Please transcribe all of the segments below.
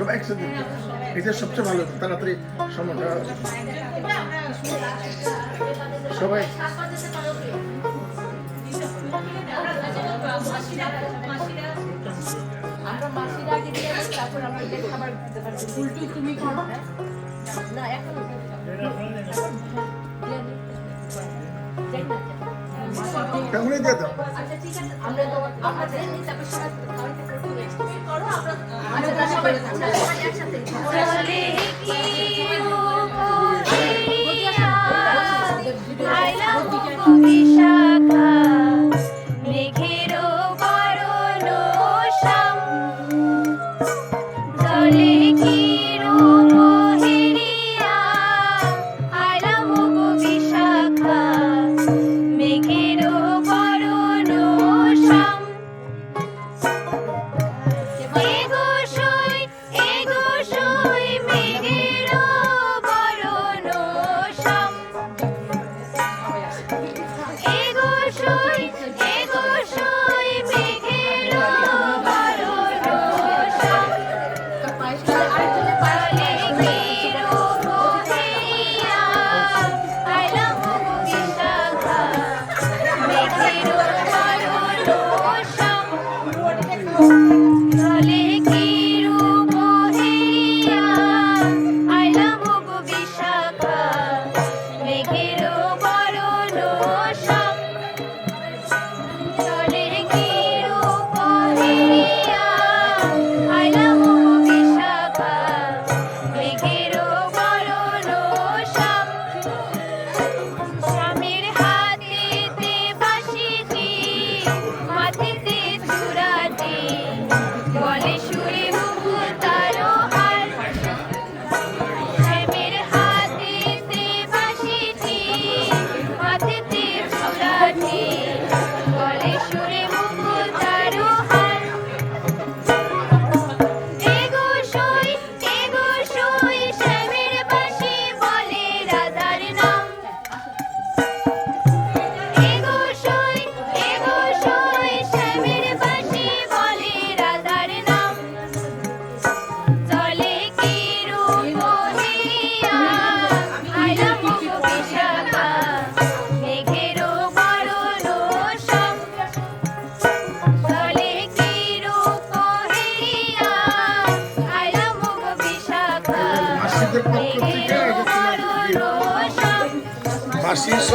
সবাই একসাথে এটা সবচেয়ে ভালো তাড়াতাড়ি সময়টা সবাই। আমরা মাসিরা আগে দিয়ে তারপর আমরা খাবার দিতে পারব। উল্টো তুমি করো না এখন আচ্ছা ঠিক আছে। আমরা তো আমরা জানি তারপর করো আমরা সবাই একসাথে।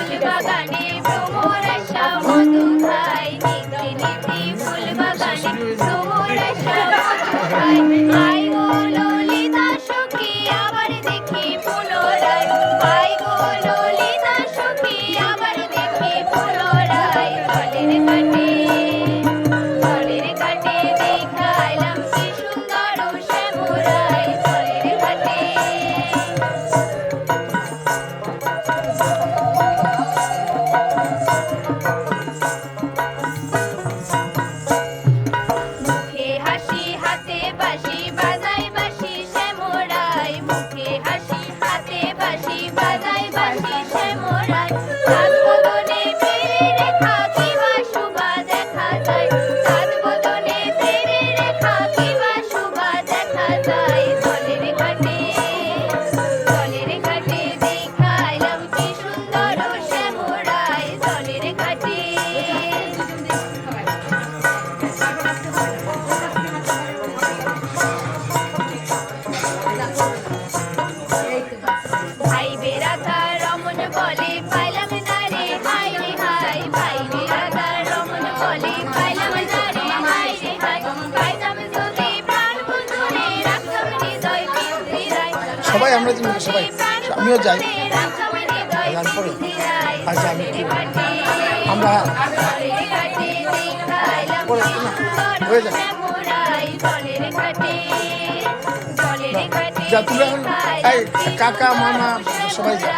Pode pagar. সবাই তুমি সবাই। আমিও যাই। যাওয়ার পরে আচ্ছা আমি আমরা হয়ে কাকা, মামা, সবাই যা।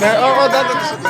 来，哦哦，等等。